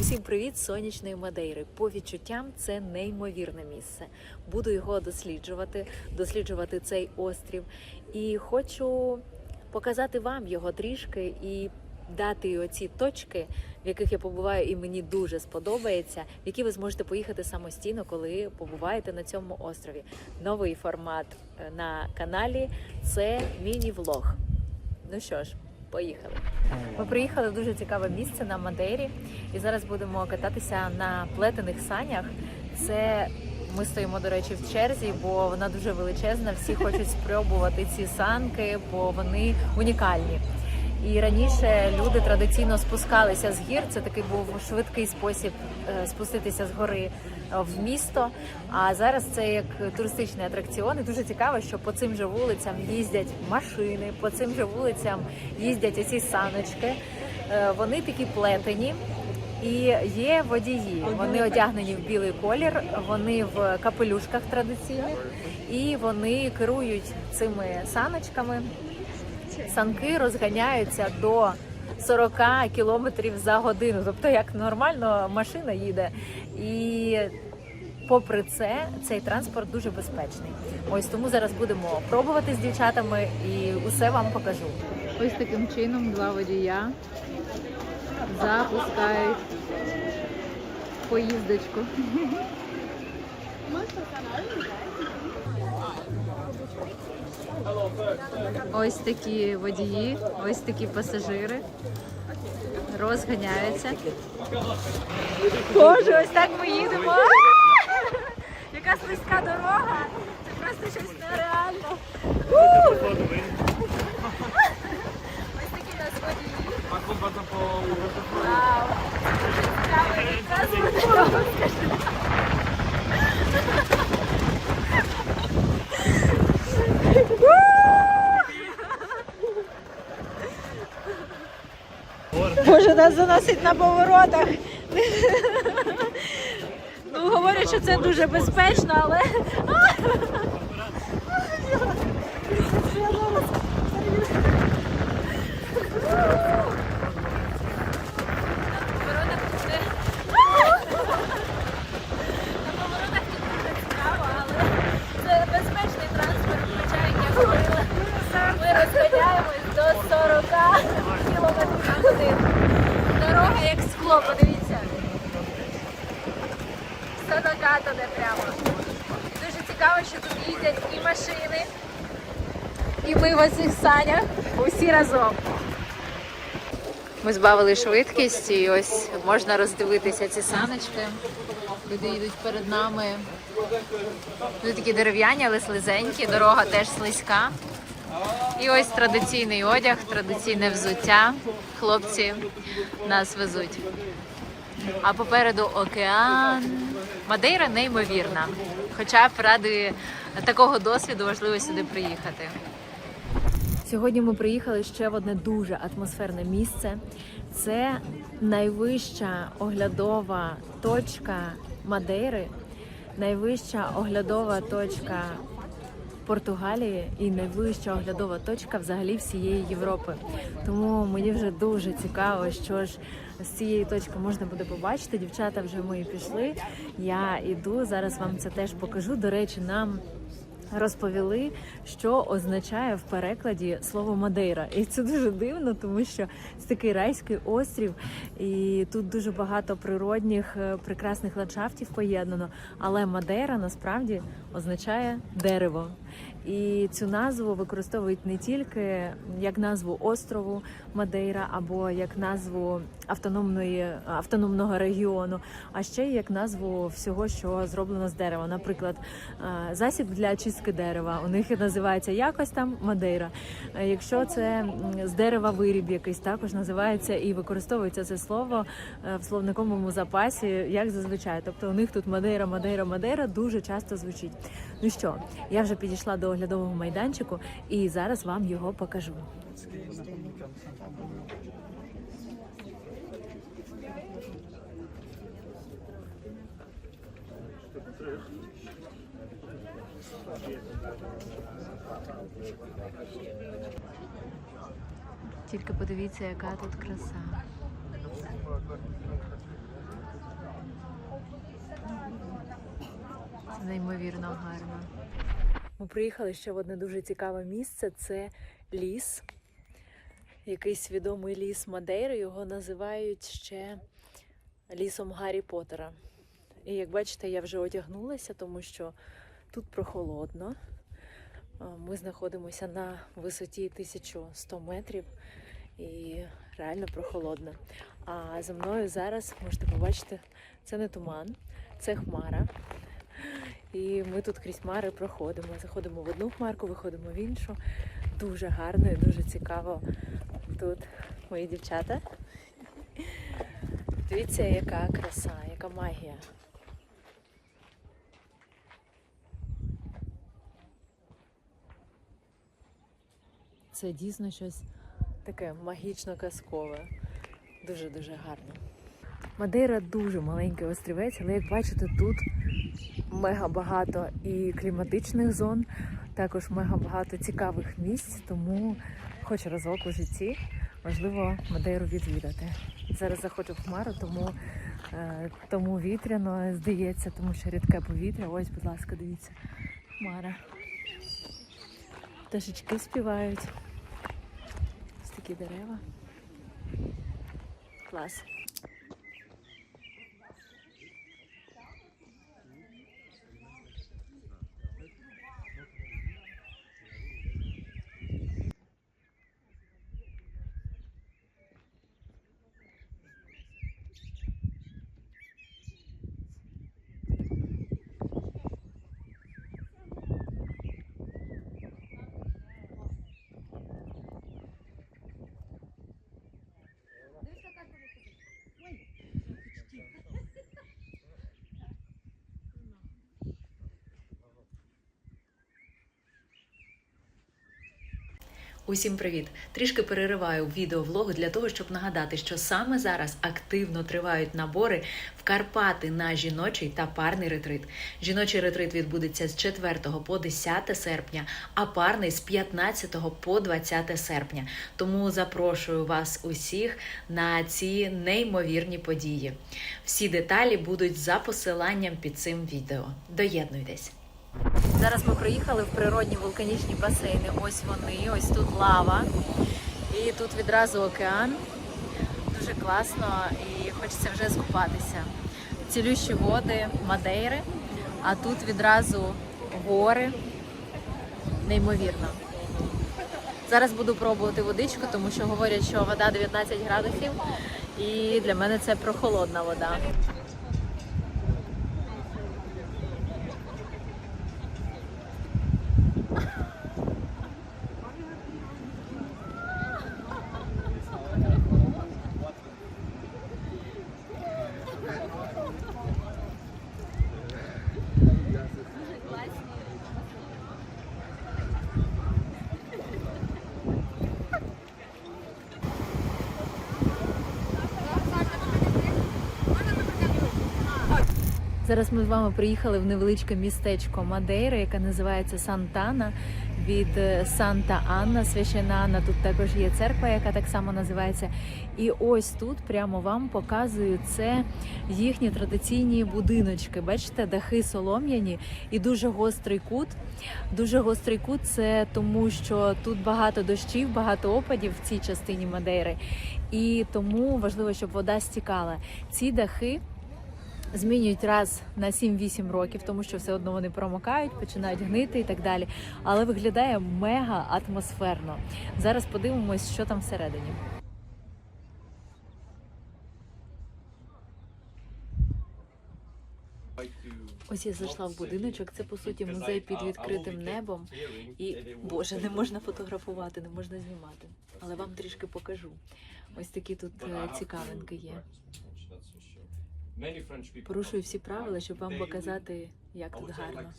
Привіт, сонячної Мадейри. По відчуттям це неймовірне місце. Буду його досліджувати, досліджувати цей острів. І хочу показати вам його трішки і дати оці точки, в яких я побуваю, і мені дуже сподобається, в які ви зможете поїхати самостійно, коли побуваєте на цьому острові. Новий формат е, на каналі це міні-влог. Ну що ж, поїхали. Ми приїхали в дуже цікаве місце на Мадейрі, і зараз будемо кататися на плетених санях. Це ми стоїмо, до речі, в черзі, бо вона дуже величезна. Всі хочуть спробувати ці санки, бо вони унікальні. І раніше люди традиційно спускалися з гір. Це такий був швидкий спосіб е, спуститися з гори е, в місто. А зараз це як туристичний атракціон. І дуже цікаво, що по цим же вулицям їздять машини, по цим же вулицям їздять оці саночки. Е, Вони такі плетені. І є водії. Вони одягнені в білий колір, вони в капелюшках традиційних, і вони керують цими саночками. Санки розганяються до 40 кілометрів за годину, тобто як нормально машина їде. І попри це, цей транспорт дуже безпечний. Ось тому зараз будемо пробувати з дівчатами і усе вам покажу. Ось таким чином два водія запускають поїздочку. Ось такі водії, ось такі пасажири розганяються. Боже, ось так ми їдемо. Яка слизька дорога. Це просто щось нереально. Ось такі нас водії. Вау. Цікаво, яка звук дорога, скажи. Боже, нас заносить на поворотах. Ну, говорять, що це дуже безпечно, але. На поворотах тут дуже цікаво, але це безпечний транспорт, хоча, як я говорила, ми розганяємось до 40 км на годину. Дорога як скло, подивіться. Все докатане прямо. Дуже цікаво, що тут їздять і машини, і ми в оцих санях разом. Ми збавили швидкість і ось можна роздивитися ці саночки. Люди їдуть перед нами. Вони такі дерев'яні, але слизенькі. Дорога теж слизька. І ось традиційний одяг, традиційне взуття. Хлопці нас везуть. А попереду океан. Мадейра неймовірна. Хоча б ради такого досвіду важливо сюди приїхати. Сьогодні ми приїхали ще в одне дуже атмосферне місце. Це найвища оглядова точка Мадейри, найвища оглядова точка Португалії і найвища оглядова точка взагалі всієї Європи. Тому мені вже дуже цікаво, що ж з цієї точки можна буде побачити. Дівчата вже мої пішли. Я іду зараз. Вам це теж покажу. До речі, нам розповіли, що означає в перекладі слово Мадейра. І це дуже дивно, тому що це такий райський острів, і тут дуже багато природних е, прекрасних ландшафтів поєднано. Але Мадейра насправді означає дерево. І цю назву використовують не тільки як назву острову Мадейра або як назву автономної автономного регіону, а ще й як назву всього, що зроблено з дерева. Наприклад, е, засіб для чистки дерева. У них називається якось там Мадейра. Е, Якщо це з дерева виріб якийсь, також називається і використовується це слово е, в словниковому запасі, як зазвичай. Тобто у них тут Мадейра, Мадейра, Мадейра дуже часто звучить. Ну що, я вже підійшла прийшла до оглядового майданчику і зараз вам його покажу. Тільки подивіться, яка тут краса. Це неймовірно гарно. Ми приїхали ще в одне дуже цікаве місце. Це ліс. Якийсь відомий ліс Мадейри. Його називають ще лісом Гаррі Поттера. І як бачите, я вже одягнулася, тому що тут прохолодно. Ми знаходимося на висоті 1100 метрів і реально прохолодно. А за мною зараз можете побачити, це не туман, це хмара. І ми тут крізь хмари проходимо. Заходимо в одну хмарку, виходимо в іншу. Дуже гарно і дуже цікаво тут мої дівчата. Дивіться, яка краса, яка магія. Це дійсно щось таке магічно-казкове. Дуже-дуже гарно. Мадейра дуже маленький острівець, але як бачите, тут мега багато і кліматичних зон, також мега багато цікавих місць, тому хоч разок у житті важливо Мадейру відвідати. Зараз заходжу в хмару, тому, е, тому вітряно здається, тому що рідке повітря. Ось, будь ласка, дивіться, хмара. Пташечки співають. Ось такі дерева. Клас. Усім привіт! Трішки перериваю відеовлог для того, щоб нагадати, що саме зараз активно тривають набори в Карпати на жіночий та парний ретрит. Жіночий ретрит відбудеться з 4 по 10 серпня, а парний з 15 по 20 серпня. Тому запрошую вас усіх на ці неймовірні події. Всі деталі будуть за посиланням під цим відео. Доєднуйтесь! Зараз ми приїхали в природні вулканічні басейни. Ось вони, ось тут лава. І тут відразу океан. Дуже класно і хочеться вже скупатися. Цілющі води Мадейри, а тут відразу гори. Неймовірно. Зараз буду пробувати водичку, тому що говорять, що вода 19 градусів, і для мене це прохолодна вода. Зараз ми з вами приїхали в невеличке містечко Мадейра, яке називається Сантана від е, Санта Анна, священа Анна. Тут також є церква, яка так само називається. І ось тут прямо вам показую це їхні традиційні будиночки. Бачите, дахи солом'яні і дуже гострий кут. Дуже гострий кут це тому, що тут багато дощів, багато опадів в цій частині Мадейри, і тому важливо, щоб вода стікала. Ці дахи змінюють раз на 7-8 років, тому що все одно вони промокають, починають гнити і так далі. Але виглядає мега атмосферно. Зараз подивимось, що там всередині. Ось я зайшла в будиночок. Це по суті музей під відкритим небом. І боже, не можна фотографувати, не можна знімати. Але вам трішки покажу. Ось такі тут е, цікавинки є. Порушую всі правила, щоб вам показати, як тут гарно.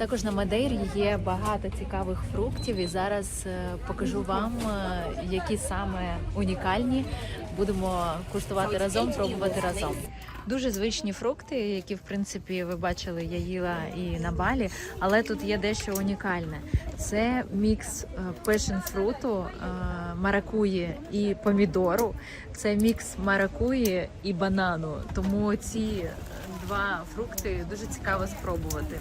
Також на Мадейрі є багато цікавих фруктів, і зараз е, покажу вам, е, які саме унікальні. Будемо куштувати разом, пробувати разом. Дуже звичні фрукти, які в принципі ви бачили, я їла і на балі, але тут є дещо унікальне. Це мікс пешен фруту, маракуї і помідору. Це мікс маракуї і банану. Тому ці е, два фрукти дуже цікаво спробувати.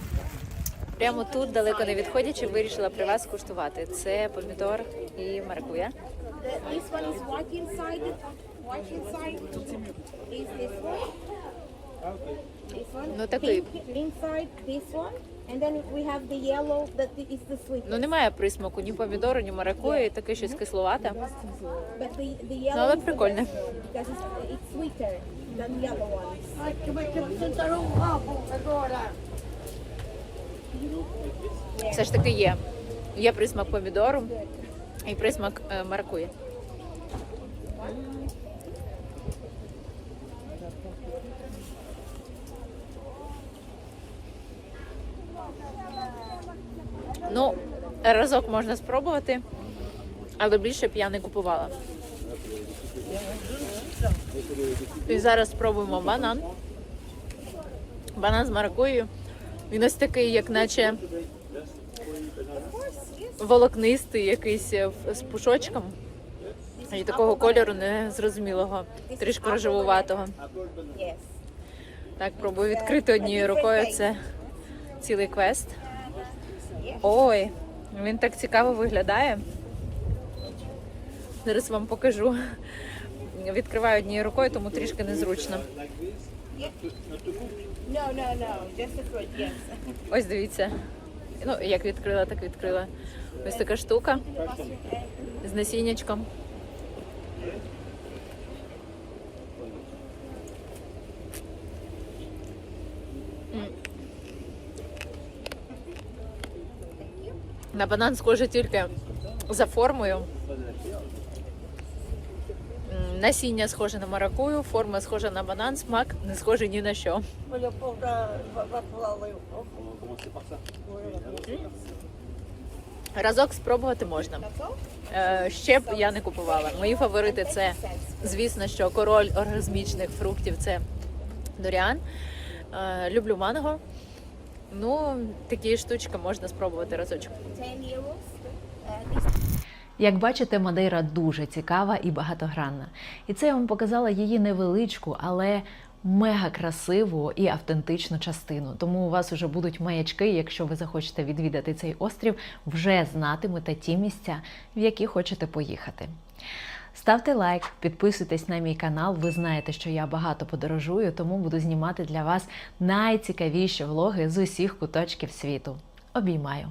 Прямо тут, далеко не відходячи, вирішила при вас куштувати. Це помідор і маракуя. Ну, такий. Ну немає присмаку ні помідору, ні маракуї, таке щось кисловате. Ну, але прикольне. Все ж таки є. Є присмак помідору і присмак е, маракуї. Ну, разок можна спробувати, але більше б я не купувала. І зараз спробуємо банан. Банан з маракуєю. Він ось такий, як наче волокнистий, якийсь е, з пушочком. І такого кольору незрозумілого, трішки рожевуватого. Так, пробую відкрити однією рукою. Це цілий квест. Ой, він так цікаво виглядає. Зараз вам покажу. Відкриваю однією рукою, тому трішки незручно. No, no, no. Just the fruit, yes. Ось дивіться. Ну, як відкрила, так відкрила. Ось така штука з насіннячком. На банан схоже тільки за формою. Насіння схоже на маракую, форма схожа на банан, смак не схожий ні на що. Разок спробувати можна. Е, Ще б я не купувала. Мої фаворити це, звісно, що король оргазмічних фруктів це доріан. Е, Люблю манго. Ну, такі штучки можна спробувати разочок. Як бачите, Мадейра дуже цікава і багатогранна. І це я вам показала її невеличку, але мега красиву і автентичну частину. Тому у вас вже будуть маячки, якщо ви захочете відвідати цей острів, вже знатимете ті місця, в які хочете поїхати. Ставте лайк, підписуйтесь на мій канал. Ви знаєте, що я багато подорожую, тому буду знімати для вас найцікавіші влоги з усіх куточків світу. Обіймаю!